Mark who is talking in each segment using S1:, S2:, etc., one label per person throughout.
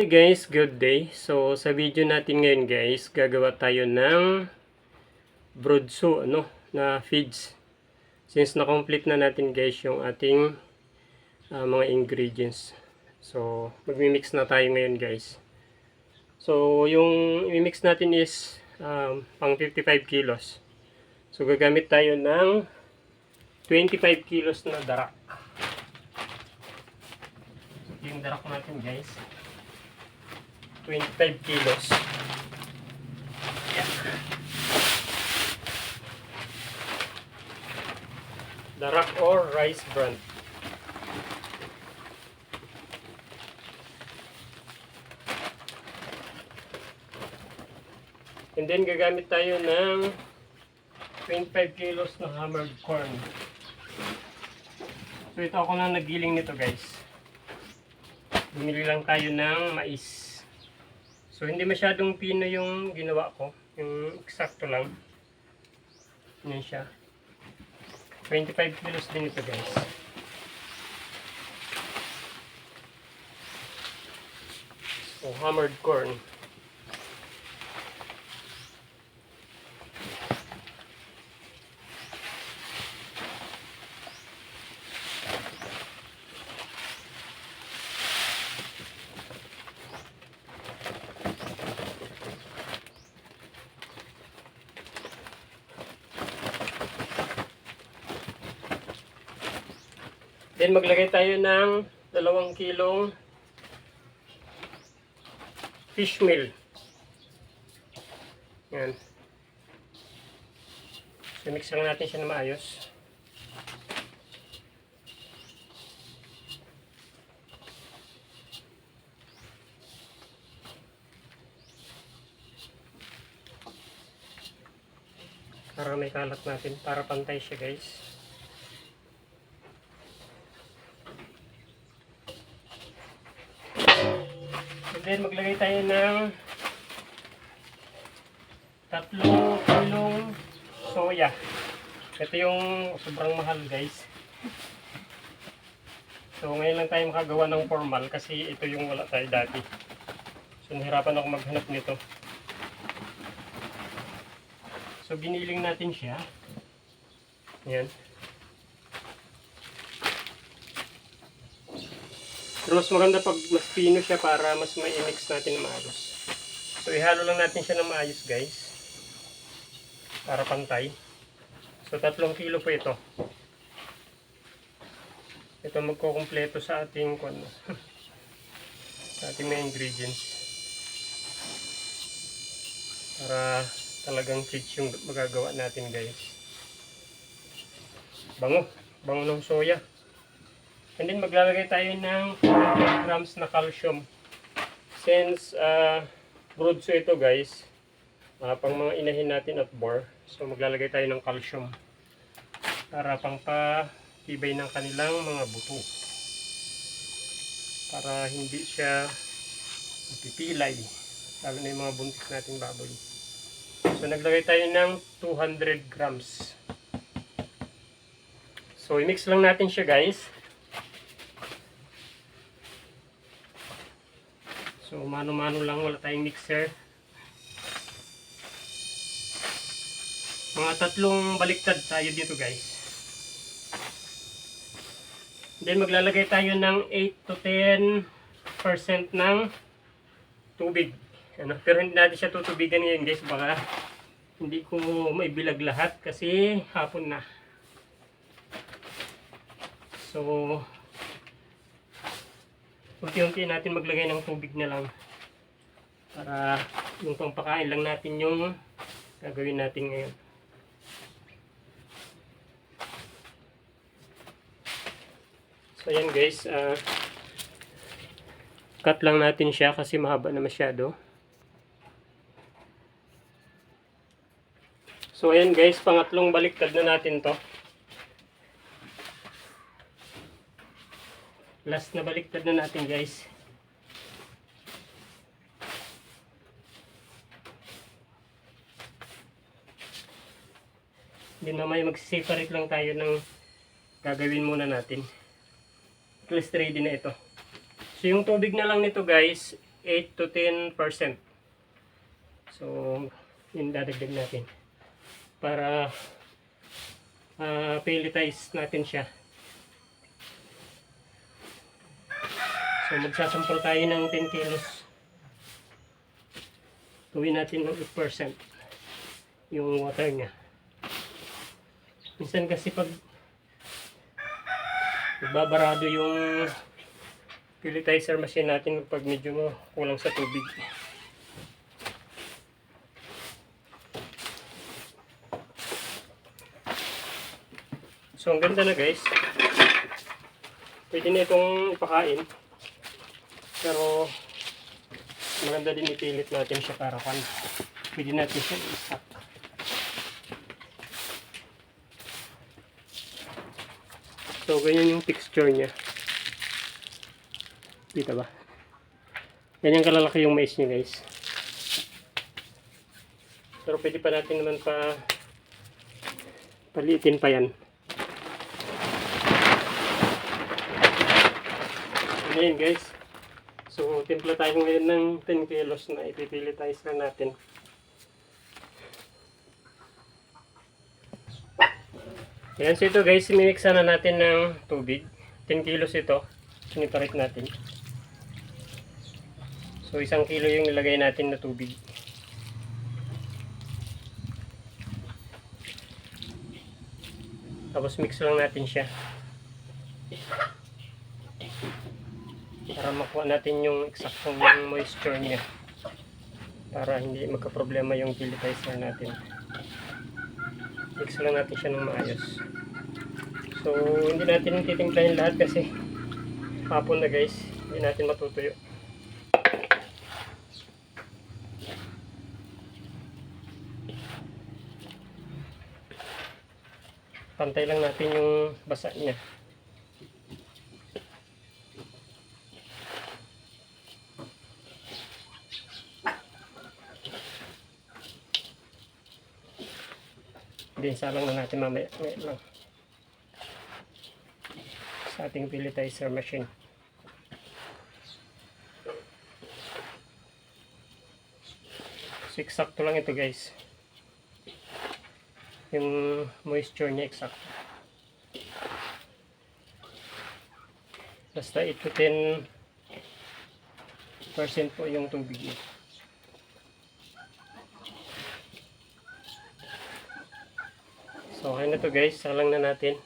S1: Okay guys, good day. So sa video natin ngayon guys, gagawa tayo ng broadsu ano, na feeds. Since na-complete na natin guys yung ating ah, mga ingredients. So magmi-mix na tayo ngayon guys. So yung i-mix natin is um, pang 55 kilos. So gagamit tayo ng 25 kilos na darak. So, yung darak natin guys. 25 kilos. Yan. Darak or rice bran. And then gagamit tayo ng 25 kilos na hammered corn. So ito ako lang nagiling nito guys. Bumili lang tayo ng mais. So hindi masyadong pino yung ginawa ko. Yung eksakto lang. Yan siya. 25 kilos din ito guys. So hammered corn. Then maglagay tayo ng dalawang kilong fish meal. Yan. So mix lang natin siya na maayos. Para may kalat natin, para pantay siya guys. Then maglagay tayo ng tatlong kilong soya. Ito yung sobrang mahal guys. So ngayon lang tayo makagawa ng formal kasi ito yung wala tayo dati. So nahirapan ako maghanap nito. So biniling natin siya. Yan. Mas maganda pag mas pino siya para mas may mix natin na maayos. So ihalo lang natin siya ng maayos guys. Para pantay. So tatlong kilo po ito. Ito magkukumpleto sa ating kung sa ating mga ingredients. Para talagang rich yung magagawa natin guys. Bango. Bango ng soya. And then maglalagay tayo ng 400 grams na calcium. Since uh, broadso ito guys, uh, pang mga inahin natin at bore, so maglalagay tayo ng calcium para pang patibay ng kanilang mga buto. Para hindi siya mapipilay, lalo na yung mga buntis nating baboy. So naglagay tayo ng 200 grams. So i-mix lang natin siya guys. So, mano-mano lang, wala tayong mixer. Mga tatlong baliktad tayo dito guys. Then maglalagay tayo ng 8 to 10% ng tubig. Ano, pero hindi natin siya tutubigan ngayon guys, baka hindi ko maibilag lahat kasi hapon na. So, unti-unti natin maglagay ng tubig na lang. Para yung pangpakain lang natin yung gagawin natin ngayon. So yan guys ah, cut lang natin siya kasi mahaba na masyado. So ayan guys pangatlong baliktad na natin to Last na baliktad na natin guys. Hindi mamaya mag-separate lang tayo ng gagawin muna natin. At least ready na ito. So yung tubig na lang nito guys, 8 to 10%. So, yun dadagdag natin. Para uh, pelletize natin siya. So, magsasampol tayo ng 10 kilos. Gawin natin ng 8% yung water niya. Minsan kasi pag Nagbabarado yung pelletizer machine natin pag medyo kulang sa tubig. So, ang ganda na guys. Pwede na itong ipakain. Pero, maganda din ipilit natin siya para kan. Pwede natin siya i-stack. So, ganyan yung texture niya. Kita ba? Ganyan kalalaki yung mais niya guys. Pero pwede pa natin naman pa paliitin pa yan. Yun guys? So, timpla tayo ngayon ng 10 kilos na ipipilitize na natin. Ayan, so ito guys, sinimiksa na natin ng tubig. 10 kilos ito. Siniparit natin. So, isang kilo yung nilagay natin na tubig. Tapos mix lang natin siya. Para makuha natin yung eksaktong moisture niya. Para hindi magka-problema yung pelletizer natin. Mix lang natin siya ng maayos. So hindi natin titimplahin lahat kasi hapon na guys. Hindi natin matutuyo. Pantay lang natin yung basa niya Hindi, salang na natin mamaya. Wait lang. Sa ating pelletizer machine. So, eksakto lang ito guys. Yung moisture niya eksakto. Basta 8 to 10 percent po yung tubig niya. So, okay na to guys. Salang na natin.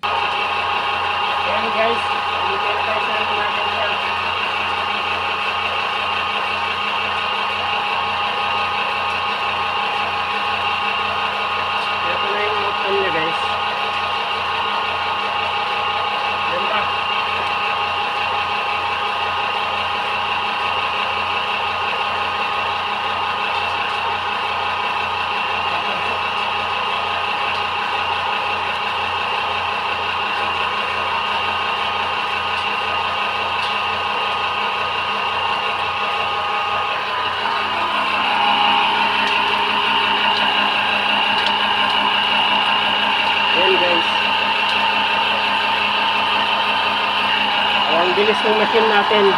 S1: Ayan guys. Dito na tayo sa natin siya. Ito na yung outcome niya guys. Yan pa. Ayan guys. Oh, ang bilis ng machine natin.